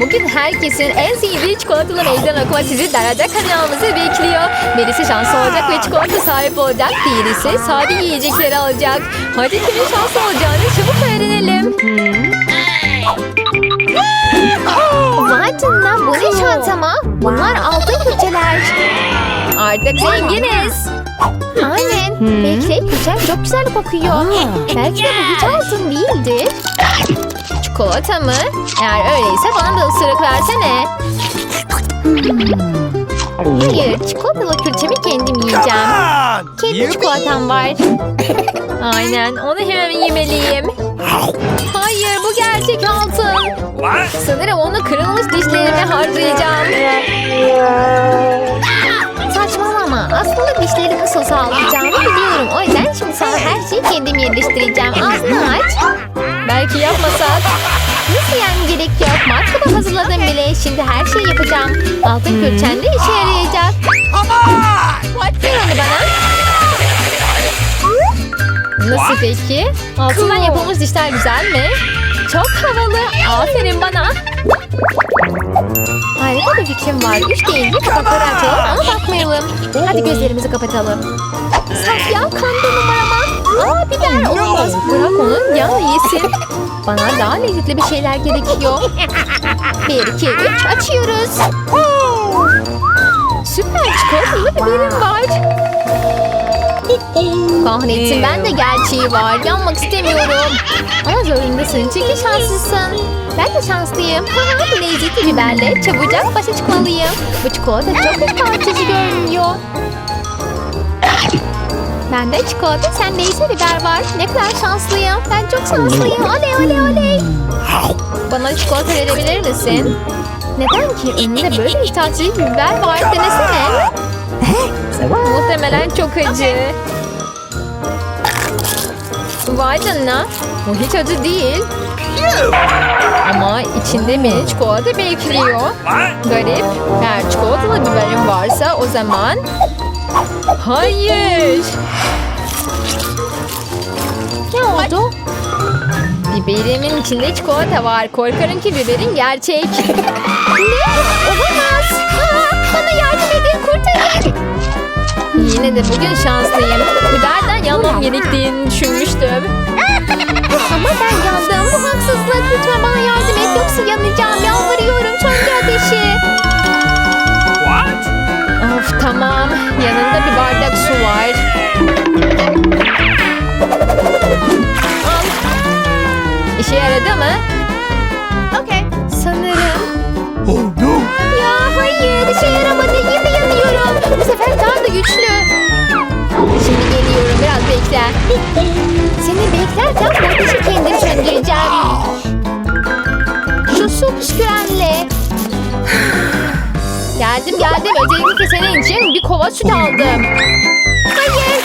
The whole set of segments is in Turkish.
Bugün herkesin en sevdiği çikolatalı meydan okuma sizi Darada kanalımızı bekliyor. Birisi şanslı olacak ve çikolata sahip olacak. Diğerisi sade yiyecekleri alacak. Hadi kimin şanslı olacağını çabuk öğrenelim. Vay canına bu ne şantama? Bunlar altın külçeler. Artık zenginiz. Aynen. Bekle külçem çok güzel kokuyor. Belki de bu hiç altın değildir. Çikolata mı? Eğer öyleyse bana da ısırık versene. Hayır, çikolatalı külçemi kendim yiyeceğim. Kendi çikolatam var. Aynen, onu hemen yemeliyim. Hayır, bu gerçek altın. Sanırım onu kırılmış dişlerime harcayacağım. Aslında dişleri nasıl sağlayacağımı biliyorum. O yüzden şimdi sana her şeyi kendim yerleştireceğim. Ağzını aç. Belki yapmasak. Nasıl yani gerek yok. Matkabı hazırladım bile. Şimdi her şeyi yapacağım. Altın külçen de işe yarayacak. Ver onu bana. Nasıl peki? Altından yapılmış dişler güzel mi? Çok havalı. Aferin bana. Harika bir fikrim var. Üç deyince kapakları açalım ama bakmayalım. Hadi gözlerimizi kapatalım. Saf ya kandı numarama. Aa biber olmaz. Bırak onu yanı yesin. Bana daha lezzetli bir şeyler gerekiyor. Bir, iki, üç açıyoruz. Süper çikolatalı biberim var. Kahretsin ben de gerçeği var. Yanmak istemiyorum. Ama zorundasın çünkü şanslısın. Ben de şanslıyım. Bu lezzetli biberle çabucak başa çıkmalıyım. Bu çikolata çok ürpertici görünüyor. Bende çikolata, sende ise biber var. Ne kadar şanslıyım. Ben çok şanslıyım. Oley oley oley. Bana çikolata verebilir misin? Neden ki? Önünde böyle iştahsız biber var. Denesene. Muhtemelen çok acı. Vay canına. Bu hiç acı değil. Ama içinde beni çikolata bekliyor. Garip. Eğer çikolatalı biberim varsa o zaman... Hayır. Ne oldu? Biberimin içinde çikolata var. Korkarım ki biberin gerçek. ne? Olamaz. Aa, bana yardım edin kurtarın. Yine de bugün şanslıyım. Biberden yanmam gerektiğini düşünmüştüm. Ama ben yandım. Bu haksızlık. Lütfen bana yardım et. Yoksa yanacağım. Yalvarıyorum. Söndür ateşi. Of tamam. Yanında bir bardak Bu sefer daha da güçlü. Şimdi geliyorum. Biraz bekle. Seni beklerken ateşi kendim söndüreceğim. Şu su püskürenle. Geldim geldim. Özellikle senin için bir kova süt aldım. Hayır.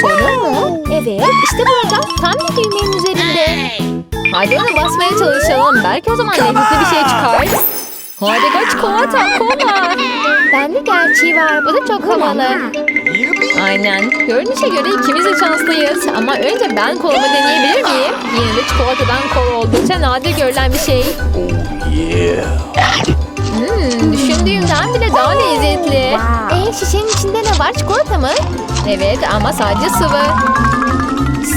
Soru mu? Evet işte burada. Tam bir düğmenin üzerinde. Hadi ona basmaya çalışalım. Belki o zaman lezzetli bir şey çıkar. Harika çikolata, kola. Bende gerçeği var. Bu da çok havalı. Aynen. Görünüşe göre ikimiz de şanslıyız. Ama önce ben kolamı deneyebilir miyim? Yine de çikolatadan kola oldukça nadir görülen bir şey. Hmm, düşündüğümden bile daha lezzetli. Ee, şişenin içinde ne var? Çikolata mı? Evet ama sadece sıvı.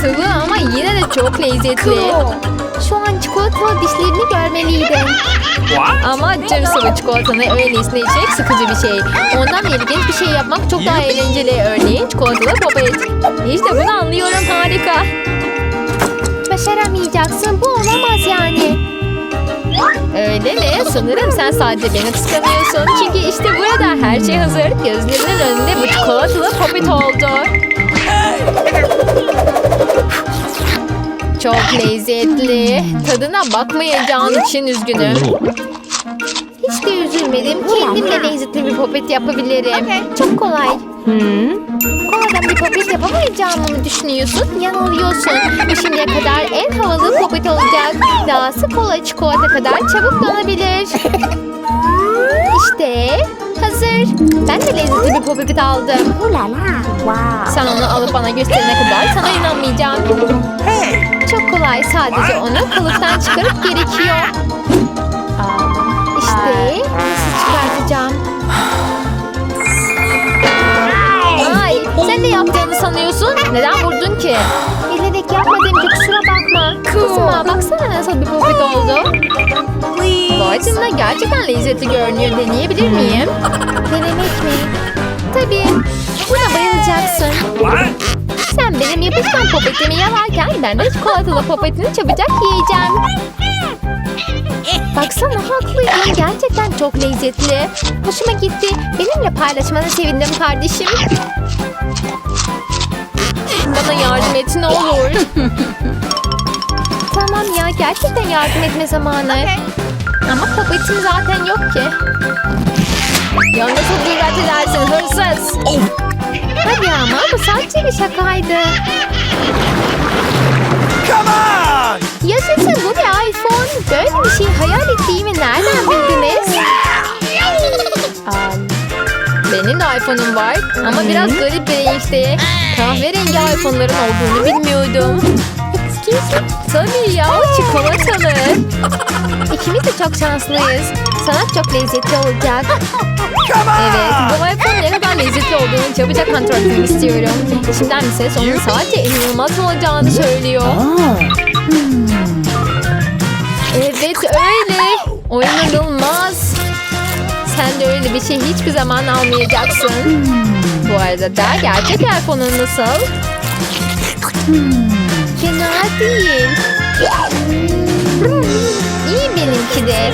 Sıvı ama yine de çok lezzetli. Şu an çikolatalı dişlerini görmeliydin. Ama cır sıvı çikolatanı öylesine içmek sıkıcı bir şey. Ondan ilginç bir şey yapmak çok daha eğlenceli. Örneğin çikolatalı popet. İşte bunu anlıyorum harika. Başaramayacaksın bu olamaz yani. Öyle mi? Sanırım sen sadece beni kıskanıyorsun. Çünkü işte burada her şey hazır. Gözlerinin önünde bu çikolatalı popit oldu. Çok lezzetli. Tadına bakmayacağın için üzgünüm. Hiç de üzülmedim. Kendimle lezzetli bir popet yapabilirim. Çok kolay. Koladan bir popet yapamayacağımı mı düşünüyorsun? Yanılıyorsun. Şimdiye kadar en havalı popet olacak. Dahası kola çikolata kadar çabuk donabilir. İşte hazır. Ben de lezzetli bir popet aldım. Sen onu alıp bana gösterene kadar sana inanmayacağım. Çok kolay. Sadece onu kılıftan çıkarıp gerekiyor. Neden vurdun ki? Bilerek yapmadım ki kusura bakma. Kızma baksana nasıl bir popit oldu. Vay canına gerçekten lezzetli görünüyor. Deneyebilir miyim? Denemek mi? Tabii. Buna bayılacaksın. Sen benim yapışkan popetimi yalarken ben de çikolatalı popetini çabucak yiyeceğim. Baksana haklıydın. Gerçekten çok lezzetli. Hoşuma gitti. Benimle paylaşmana sevindim kardeşim. Yardım et ne olur. tamam ya gerçekten yardım etme zamanı. Ama popetim zaten yok ki. Ya nasıl dikkat edersin hırsız? Hadi ama bu sadece bir şakaydı. Come on! Yaşasın bu bir iPhone. Böyle bir şey hayal ettiğimi nereden bildiniz? Benim de iPhone'um var ama biraz garip bir renkte. Kahverengi iPhone'ların olduğunu bilmiyordum. Tabii ya çikolatalı. İkimiz de çok şanslıyız. Sana çok lezzetli olacak. Evet, bu iPhone ne kadar lezzetli olduğunu çabucak kontrol etmek istiyorum. İçinden bir ses onun sadece inanılmaz olacağını söylüyor. Evet öyle. O inanılmaz. Sen de öyle bir şey hiçbir zaman almayacaksın. Bu arada da gerçek iPhone'un nasıl? Fena değil. İyi benimki de.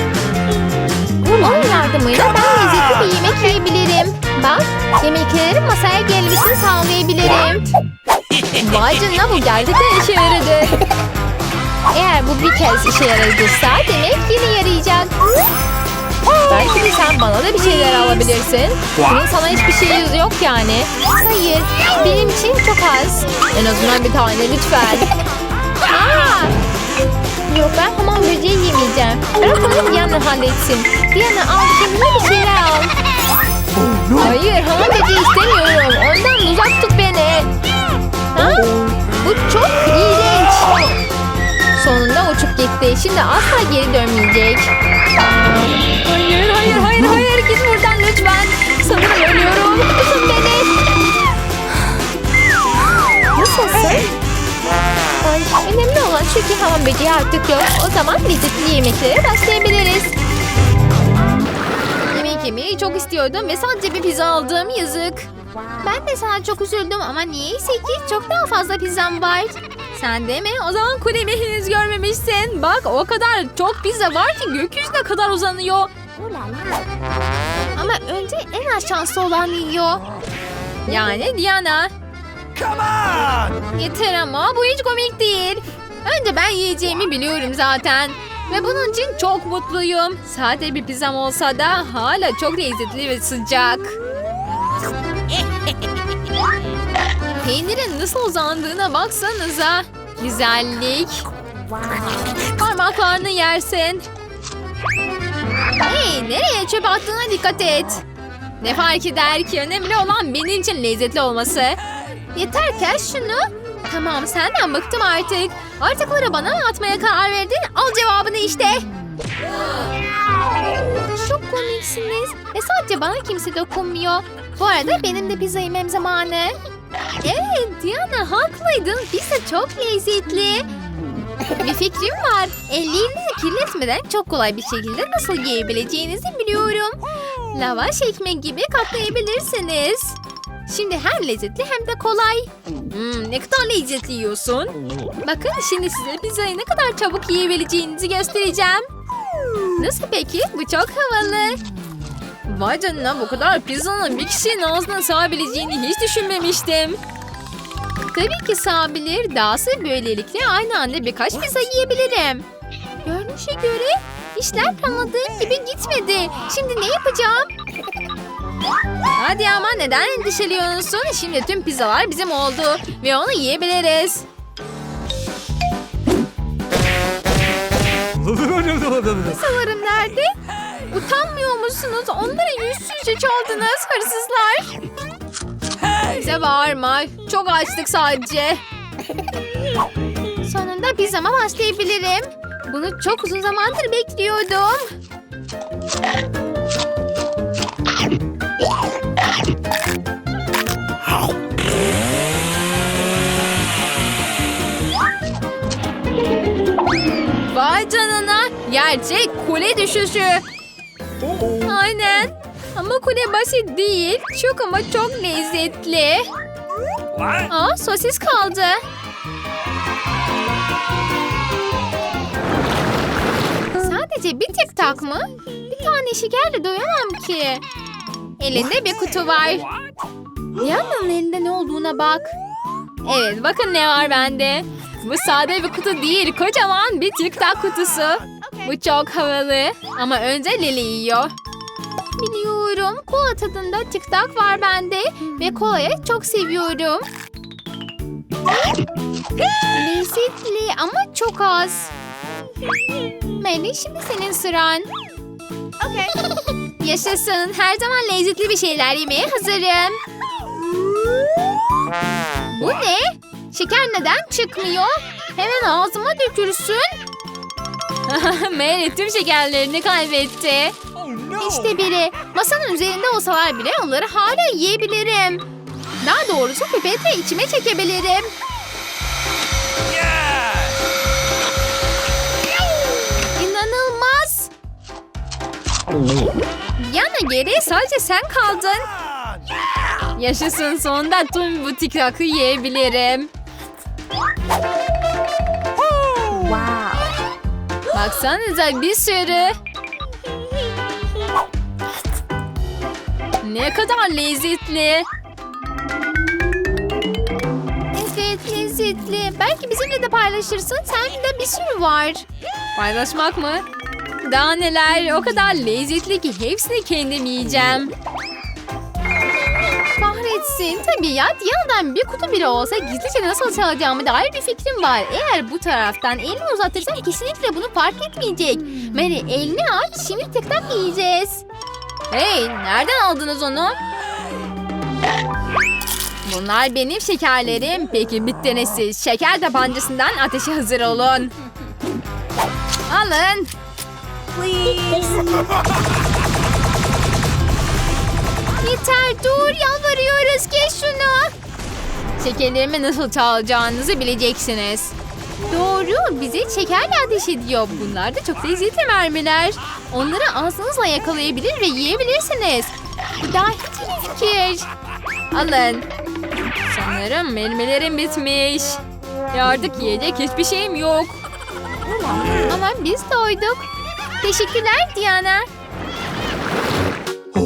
Onun yardımıyla ben lezzetli bir yemek yiyebilirim. Bak, yemeklerin masaya gelmesini sağlayabilirim. Vay canına bu gerçekten işe yaradı. Eğer bu bir kez işe yaradıysa demek yine yarayacak. Belki de sen bana da bir şeyler alabilirsin. Bunun sana hiçbir şey yok yani. Hayır, benim için çok az. En azından bir tane lütfen. Aa! Yok ben hamam böceği yemeyeceğim. Bırak onu Diana halletsin. Diana al kendine bir şeyler al. Hayır hamam böceği istemiyorum. Ondan uzak tut beni. Ha? Bu çok iğrenç. Sonunda uçup gitti. Şimdi asla geri dönmeyecek. Git buradan lütfen. Sanırım ölüyorum. Tutun beni. Nasılsın? Ay, önemli olan şu ki hamam böceği artık yok. O zaman lezzetli yemeklere başlayabiliriz. Yemek yemeyi çok istiyordum ve sadece bir pizza aldım. Yazık. Ben de sana çok üzüldüm ama niyeyse ki çok daha fazla pizzam var. Sen de mi? O zaman kulemi henüz görmemişsin. Bak o kadar çok pizza var ki gökyüzüne kadar uzanıyor. Ama önce en az şanslı olan yiyor. Yani Diana. Come on! Yeter ama bu hiç komik değil. Önce ben yiyeceğimi biliyorum zaten. Ve bunun için çok mutluyum. Sade bir pizzam olsa da hala çok lezzetli ve sıcak. Peynirin nasıl uzandığına baksanıza. Güzellik. Parmaklarını yersin. Hey nereye çöp attığına dikkat et. Ne fark eder ki önemli olan benim için lezzetli olması. Yeter kes şunu. Tamam senden bıktım artık. Artıkları bana mı atmaya karar verdin? Al cevabını işte. Çok komiksiniz. Ve sadece bana kimse dokunmuyor. Bu arada benim de pizza yemem zamanı. Evet Diana haklıydın. Pizza çok lezzetli. Bir fikrim var. Ellerinizi kirletmeden çok kolay bir şekilde nasıl yiyebileceğinizi biliyorum. Lavaş ekmek gibi katlayabilirsiniz. Şimdi hem lezzetli hem de kolay. Hmm, ne kadar lezzetli yiyorsun. Bakın şimdi size pizzayı ne kadar çabuk yiyebileceğinizi göstereceğim. Nasıl peki? Bu çok havalı. Vay canına bu kadar pizzanın bir kişinin ağzına sığabileceğini hiç düşünmemiştim. Tabii ki sığabilir. Dahası böylelikle aynı anda birkaç pizza yiyebilirim. Görünüşe göre işler planladığım gibi gitmedi. Şimdi ne yapacağım? Hadi ama neden endişeliyorsun? Şimdi tüm pizzalar bizim oldu ve onu yiyebiliriz. Pizzalarım nerede? Utanmıyor musunuz? Onları yüzsüzce çaldınız hırsızlar. Bize bağırma. Çok açtık sadece. Sonunda pizzama başlayabilirim. Bunu çok uzun zamandır bekliyordum. Vay canına. Gerçek kule düşüşü. Ama kule basit değil. Çok ama çok lezzetli. Aa sosis kaldı. Sadece bir tek tak mı? Bir tane şekerle doyamam ki. Elinde bir kutu var. Diana'nın elinde ne olduğuna bak. Evet bakın ne var bende. Bu sade bir kutu değil kocaman bir tic tac kutusu. Bu çok havalı ama önce Lili yiyor. Biliyorum kola tadında tic tac var bende ve kolayı çok seviyorum. Lezzetli ama çok az. Melih şimdi senin sıran. Yaşasın. Her zaman lezzetli bir şeyler yemeye hazırım. Bu ne? Şeker neden çıkmıyor? Hemen ağzıma dökülsün. Mary tüm şekerlerini kaybetti. Oh! İşte biri. Masanın üzerinde olsalar bile onları hala yiyebilirim. Daha doğrusu pipetle içime çekebilirim. İnanılmaz. Yana geriye sadece sen kaldın. Yaşasın sonunda tüm bu tiktakı yiyebilirim. Baksanıza bir sürü. Ne kadar lezzetli. Evet lezzetli. Belki bizimle de paylaşırsın. Sende bir sürü var. Paylaşmak mı? Daha neler o kadar lezzetli ki hepsini kendim yiyeceğim. Kahretsin. Tabii ya Diyana'dan bir kutu bile olsa gizlice nasıl çalacağımı dair bir fikrim var. Eğer bu taraftan elini uzatırsan kesinlikle bunu fark etmeyecek. Mary elini aç şimdi tek tak yiyeceğiz. Hey nereden aldınız onu? Bunlar benim şekerlerim. Peki bittiniz siz. Şeker tabancasından ateşe hazır olun. Alın. Yeter dur yalvarıyoruz kes şunu. Şekerlerimi nasıl çalacağınızı bileceksiniz. Doğru bizi şekerle ateş ediyor. Bunlar da çok lezzetli mermiler. Onları ağzınızla yakalayabilir ve yiyebilirsiniz. Bu daha hiç iyi fikir. Alın. Sanırım mermilerim bitmiş. Ve artık yiyecek hiçbir şeyim yok. Ama biz doyduk. Teşekkürler Diana.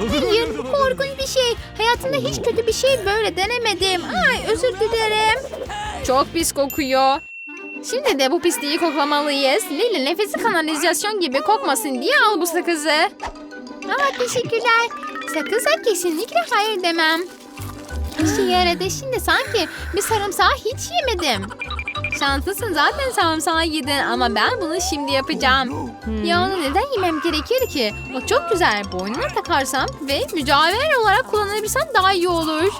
Hayır bu korkunç bir şey. Hayatımda hiç kötü bir şey böyle denemedim. Ay özür dilerim. Çok pis kokuyor. Şimdi de bu pisliği koklamalıyız. Lili nefesi kanalizasyon gibi kokmasın diye al bu sakızı. Aa, teşekkürler. Sakıza kesinlikle hayır demem. İşe yaradı. Şimdi sanki bir sarımsağı hiç yemedim. Şanslısın zaten sarımsağı yedin ama ben bunu şimdi yapacağım. Ya onu neden yemem gerekir ki? O çok güzel. Boynuna takarsam ve mücadele olarak kullanabilirsem daha iyi olur.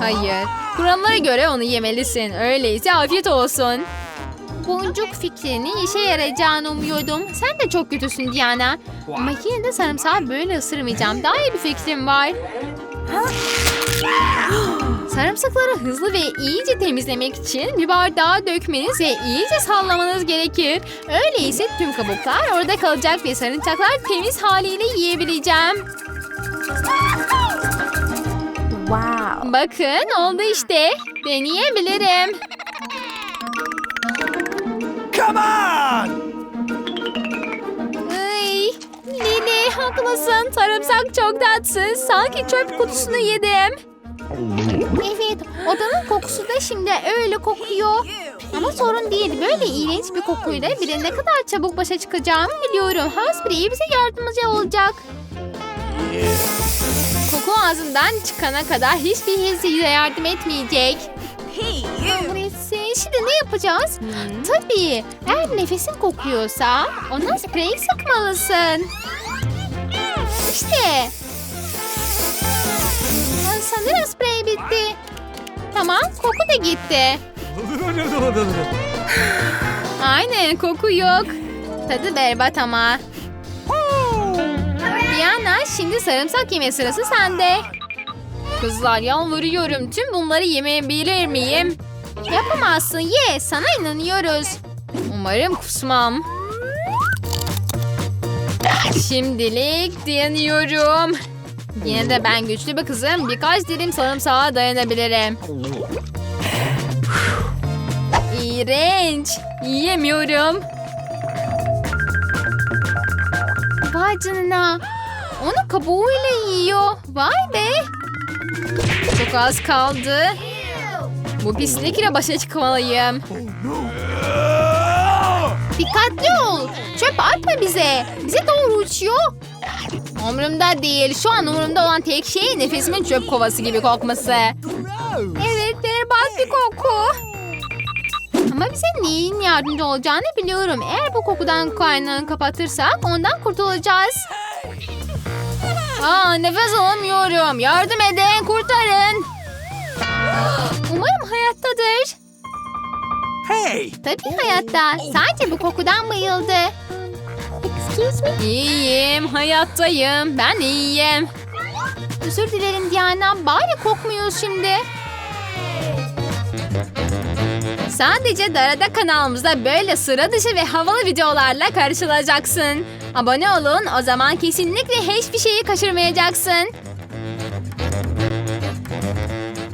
Hayır. Kurallara göre onu yemelisin. Öyleyse afiyet olsun. Boncuk fikrinin işe yarayacağını umuyordum. Sen de çok kötüsün Diana. Ama yine de sarımsağı böyle ısırmayacağım. Daha iyi bir fikrim var. Sarımsakları hızlı ve iyice temizlemek için bir bardağa dökmeniz ve iyice sallamanız gerekir. Öyleyse tüm kabuklar orada kalacak ve sarımsaklar temiz haliyle yiyebileceğim. Wow. Bakın oldu işte. Deneyebilirim. Come on! Ay, Lili haklısın. Sarımsak çok tatsız. Sanki çöp kutusunu yedim. Evet, odanın kokusu da şimdi öyle kokuyor. Ama sorun değil. Böyle iğrenç bir kokuyla bile ne kadar çabuk başa çıkacağımı biliyorum. Hausprey bize yardımcı olacak. Koku ağzından çıkana kadar hiçbir his yardım etmeyecek. Şimdi ne yapacağız? Tabii. Eğer nefesin kokuyorsa ona sprey sıkmalısın. İşte. Sanırım sprey bitti. Tamam koku da gitti. Aynen koku yok. Tadı berbat ama. Diana şimdi sarımsak yeme sırası sende. Kızlar yalvarıyorum tüm bunları yemeyebilir miyim? Yapamazsın ye sana inanıyoruz. Umarım kusmam. Şimdilik dayanıyorum. Yine de ben güçlü bir kızım. Birkaç dilim sarımsağa dayanabilirim. İğrenç. Yiyemiyorum. Vay canına. Onu kabuğuyla yiyor. Vay be. Çok az kaldı. Bu pislikle başa çıkmalıyım. Dikkatli ol. Çöp atma bize. Bize doğru uçuyor. Umurumda değil. Şu an umurumda olan tek şey nefesimin çöp kovası gibi kokması. Evet berbat bir koku. Ama bize neyin yardımcı olacağını biliyorum. Eğer bu kokudan kaynağını kapatırsak ondan kurtulacağız. Aa, nefes alamıyorum. Yardım edin, kurtarın. Umarım hayattadır. Hey! Tabii hayatta. Sadece bu kokudan bayıldı. Excuse me? İyiyim, hayattayım. Ben iyiyim. Özür dilerim Diana. Bari kokmuyoruz şimdi. Sadece Darada kanalımızda böyle sıra dışı ve havalı videolarla karşılaşacaksın. Abone olun o zaman kesinlikle hiçbir şeyi kaçırmayacaksın.